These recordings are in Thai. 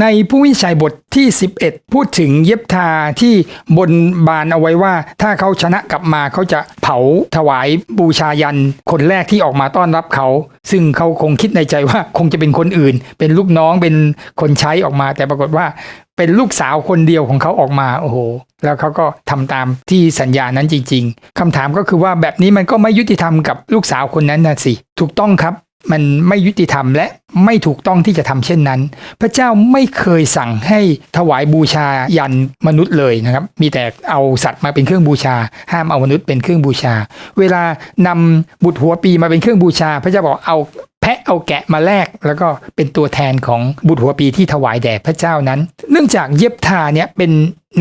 ในผู้วิจัยบทที่ 11 พูดถึงเย็บทาที่บนบานเอาไว้ว่า ถ้าเขาชนะกลับมาเขาจะเผาถวายบูชายัน คนแรกที่ออกมาต้อนรับเขา ซึ่งเขาคงคิดในใจว่าคงจะเป็นคนอื่น เป็นลูกน้องเป็นคนใช้ออกมา แต่ปรากฏว่าเป็นลูกสาวคนเดียวของเขาออกมาโอ้โห แล้วเขาก็ทำตามที่สัญญานั้นจริง ๆคำถามก็คือว่าแบบนี้มันก็ไม่ยุติธรรมกับลูกสาวคนนั้นนะสิถูกต้องครับ มันไม่ยุติธรรมและไม่ถูกต้องที่จะทำเช่นนั้น พระเจ้าไม่เคยสั่งให้ถวายบูชายันมนุษย์เลยนะครับ มีแต่เอาสัตว์มาเป็นเครื่องบูชา ห้ามเอามนุษย์เป็นเครื่องบูชา เวลานำบุตรหัวปีมาเป็นเครื่องบูชา พระเจ้าบอกเอาแพะเอาแกะมาแลกแล้วก็เป็นตัวแทนของบุตรหัวปีที่ถวายแด่พระเจ้านั้น เนื่องจากเย็บทาเนี่ยเป็น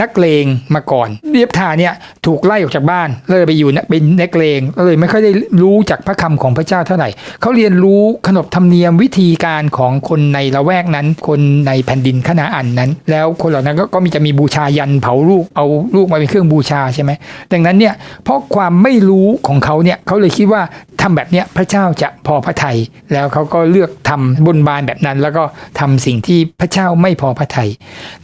นักเลงมาก่อน เรียบทาเนี่ยถูกไล่ออกจากบ้านเลยไปอยู่เนี่ยเป็นนักเลงก็เลยไม่ค่อยได้รู้จากพระคำของพระเจ้าเท่าไหร่เขาเรียนรู้ขนบธรรมเนียมวิธีการของคนในละแวกนั้น คนในแผ่นดินคณาอันนั้น แล้วคนเหล่านั้นก็กมีจะมีบูชายันเผาลูกเอาลูกมาเป็นเครื่องบูชาใช่ไหมดังนั้นเนี่ยเพราะความไม่รู้ของเขาเนี่ยเขาเลยคิดว่าทำแบบเนี้ยพระเจ้าจะพอพระทัยแล้วเขาก็เลือกทำบนบานแบบนั้น แล้วก็ทำสิ่งที่พระเจ้าไม่พอพระทัย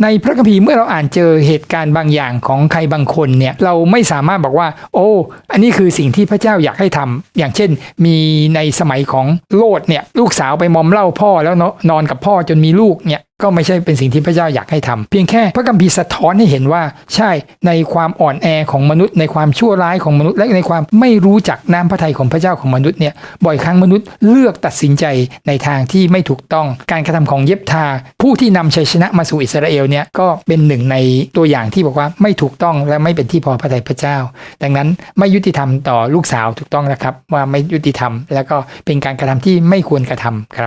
ในพระคัมภีร์เมื่อเราอ่านเจอเหตุการณ์บางอย่างของใครบางคนเนี่ยเราไม่สามารถบอกว่า โอ้ อันนี้คือสิ่งที่พระเจ้าอยากให้ทำอย่างเช่น มีในสมัยของโลดเนี่ยลูกสาวไปมอมเหล้าพ่อแล้วเนอนอนกับพ่อจนมีลูกเนี่ย ก็ไม่ใช่เป็นสิ่งที่พระเจ้าอยากให้ทำเพียงแค่พระคัมภีร์สะท้อนให้เห็นว่า ใช่ในความอ่อนแอของมนุษย์ ในความชั่วร้ายของมนุษย์และในความไม่รู้จักน้ำพระทัยของพระเจ้าของมนุษย์เนี่ยบ่อยครั้งมนุษย์เลือกตัดสินใจในทางที่ไม่ถูกต้องการกระทำของเย็บทา ผู้ที่นำชัยชนะมาสู่อิสราเอลเนี่ยก็เป็นหนึ่งในตัวอย่างที่บอกว่าไม่ถูกต้องและไม่เป็นที่พอพระทัยพระเจ้า ดังนั้นไม่ยุติธรรมต่อลูกสาวถูกต้องนะครับ ว่าไม่ยุติธรรม แล้วก็เป็นการกระทำที่ไม่ควรกระทำครับ